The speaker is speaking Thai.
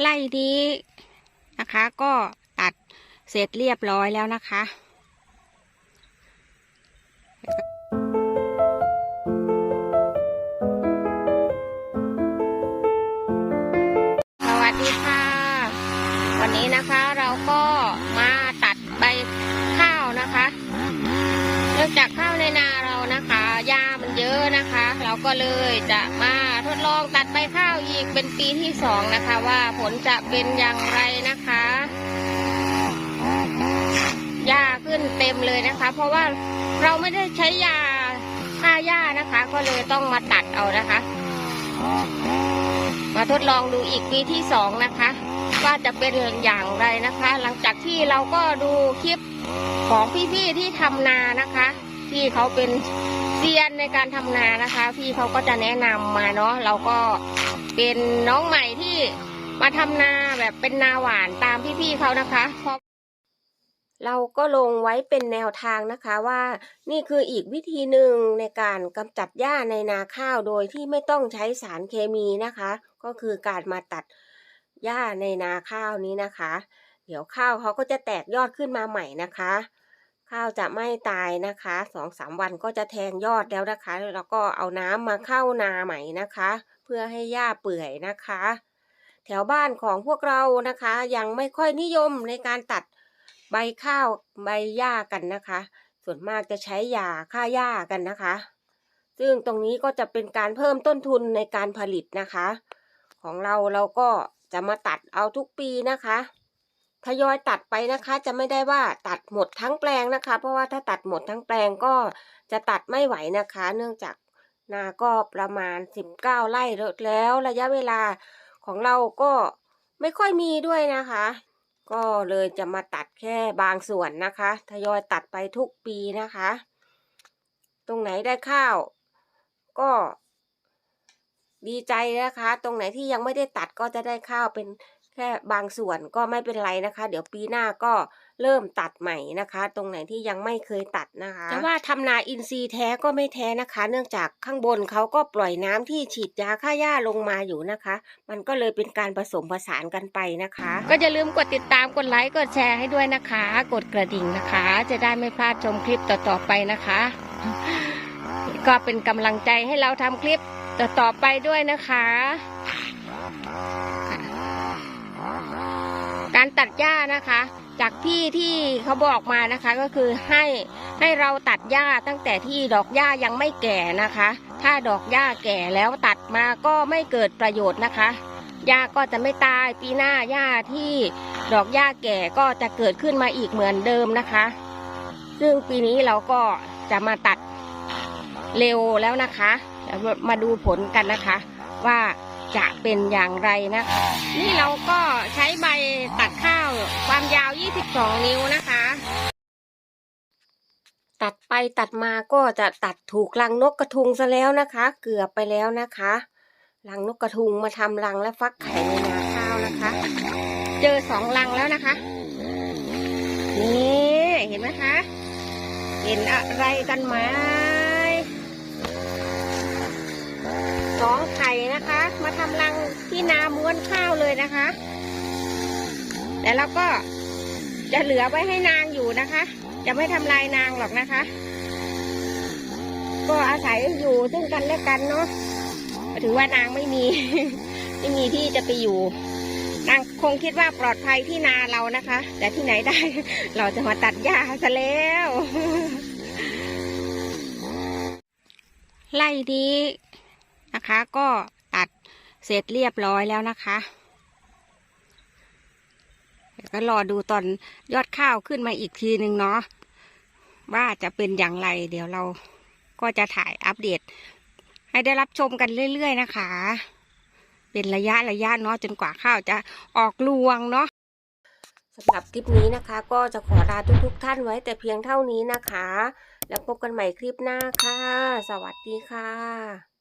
ไล่นี้นะคะ ก็ตัดเสร็จเรียบร้อยแล้วนะคะสวัสดีค่ะ วันนี้นะคะเราก็มาตัดใบข้าวนะคะ เนื่องจากข้าวในนาเรานะคะหญ้า มันเยอะนะคะ เราก็เลยจะมาทดลองตัดใบข้าวอีกเป็นปีที่สองนะคะ ว่าผลจะเป็นอย่างไรนะคะหญ้าขึ้นเต็มเลยนะคะ เพราะว่าเราไม่ได้ใช้ยาฆ่าหญ้านะคะ ก็เลยต้องมาตัดเอานะคะ มาทดลองดูอีกปีที่สองนะคะ ว่าจะเป็นอย่างไรนะคะ หลังจากที่เราก็ดูคลิปของพี่ๆที่ทำนานะคะ ที่เขาเป็น เซียนในการทำนานะคะ พี่เขาก็จะแนะนำมาเนาะเราก็เป็นน้องใหม่ที่มาทำนาแบบเป็นนาหวานตามพี่ๆเขานะคะเพราะเราก็ลงไว้เป็นแนวทางนะคะว่านี่คืออีกวิธีหนึ่งในการกำจัดหญ้าในนาข้าวโดยที่ไม่ต้องใช้สารเคมีนะคะ ก็คือการมาตัดหญ้าในนาข้าวนี้นะคะ เดี๋ยวข้าวเขาก็จะแตกยอดขึ้นมาใหม่นะคะ ข้าวจะไม่ตายนะคะสองสามวันก็จะแทงยอดแล้วนะคะ แล้วก็เอาน้ำมาเข้านาใหม่นะคะ เพื่อให้หญ้าเปื่อยนะคะ แถวบ้านของพวกเรานะคะ ยังไม่ค่อยนิยมในการตัดใบข้าวใบหญ้ากันนะคะ ส่วนมากจะใช้ยาฆ่าหญ้ากันนะคะ ซึ่งตรงนี้ก็จะเป็นการเพิ่มต้นทุนในการผลิตนะคะ ของเราเราก็จะมาตัดเอาทุกปีนะคะ ทยอยตัดไปนะคะ จะไม่ได้ว่าตัดหมดทั้งแปลงนะคะ เพราะว่าถ้าตัดหมดทั้งแปลงก็จะตัดไม่ไหวนะคะ เนื่องจากนาก็ประมาณ 19 ไร่แล้วระยะเวลาของเราก็ไม่ค่อยมีด้วยนะคะ ก็เลยจะมาตัดแค่บางส่วนนะคะทยอยตัดไปทุกปีนะคะ ตรงไหนได้ข้าว ก็ดีใจนะคะ ตรงไหนที่ยังไม่ได้ตัดก็จะได้ข้าวเป็น แค่บางส่วนก็ไม่เป็นไรนะคะ เดี๋ยวปีหน้าก็เริ่มตัดใหม่นะคะ ตรงไหนที่ยังไม่เคยตัดนะคะจะว่าทำนาอินทรีย์แท้ก็ไม่แท้นะคะ เนื่องจากข้างบนเขาก็ปล่อยน้ำที่ฉีดยาฆ่าหญ้าลงมาอยู่นะคะ มันก็เลยเป็นการผสมผสานกันไปนะคะ ก็อย่าลืมกดติดตามกดไลค์กดแชร์ให้ด้วยนะคะ กดกระดิ่งนะคะ จะได้ไม่พลาดชมคลิปต่อๆไปนะคะ ก็เป็นกำลังใจให้เราทำคลิปต่อๆไปด้วยนะคะ การตัดหญ้านะคะ จากที่ที่เขาบอกมานะคะก็คือให้ให้เราตัดหญ้าตั้งแต่ที่ดอกหญ้ายังไม่แก่นะคะ ถ้าดอกหญ้าแก่แล้วตัดมาก็ไม่เกิดประโยชน์นะคะหญ้าก็จะไม่ตายปีหน้าหญ้าที่ดอกหญ้าแก่ก็จะเกิดขึ้นมาอีกเหมือนเดิมนะคะ ซึ่งปีนี้เราก็จะมาตัดเร็วแล้วนะคะเดี๋ยวมาดูผลกันนะคะ ว่า จะเป็นอย่างไรนะคะ นี่เราก็ใช้ใบตัดข้าวความยาว 22 นิ้วนะคะ ตัดไปตัดมาก็จะตัดถูกรังนกกระทุงซะแล้วนะคะ เกือบไปแล้วนะคะรังนกกระทุงมาทำรังและฟักไข่ในนาข้าวนะคะ เจอสองรังแล้วนะคะ นี่เห็นไหมคะ เห็นอะไรกันมสองไข่นะคะ มาทำรังที่นาม้วนข้าวเลยนะคะแต่เราก็จะเหลือไว้ให้นางอยู่นะคะ จะไม่ทำลายนางหรอกนะคะ ก็อาศัยอยู่ซึ่งกันและกันเนาะถือว่านางไม่มี ไม่มีที่จะไปอยู่ นางคงคิดว่าปลอดภัยที่นาเรานะคะ แต่ที่ไหนได้ เราจะมาตัดหญ้าซะแล้วไล่ดีนะคะก็ ตัดเสร็จเรียบร้อยแล้วนะคะเดี๋ยวก็รอดูตอนยอดข้าวขึ้นมาอีกทีหนึ่งเนาะว่าจะเป็นอย่างไร เดี๋ยวเราก็จะถ่ายอัปเดต ให้ได้รับชมกันเรื่อย ๆ นะคะ เป็นระยะระยะเนาะจนกว่าข้าวจะออกรวงเนาะสำหรับคลิปนี้นะคะ ก็จะขอลาทุกๆท่านไว้แต่เพียงเท่านี้นะคะ แล้วพบกันใหม่คลิปหน้าค่ะ สวัสดีค่ะ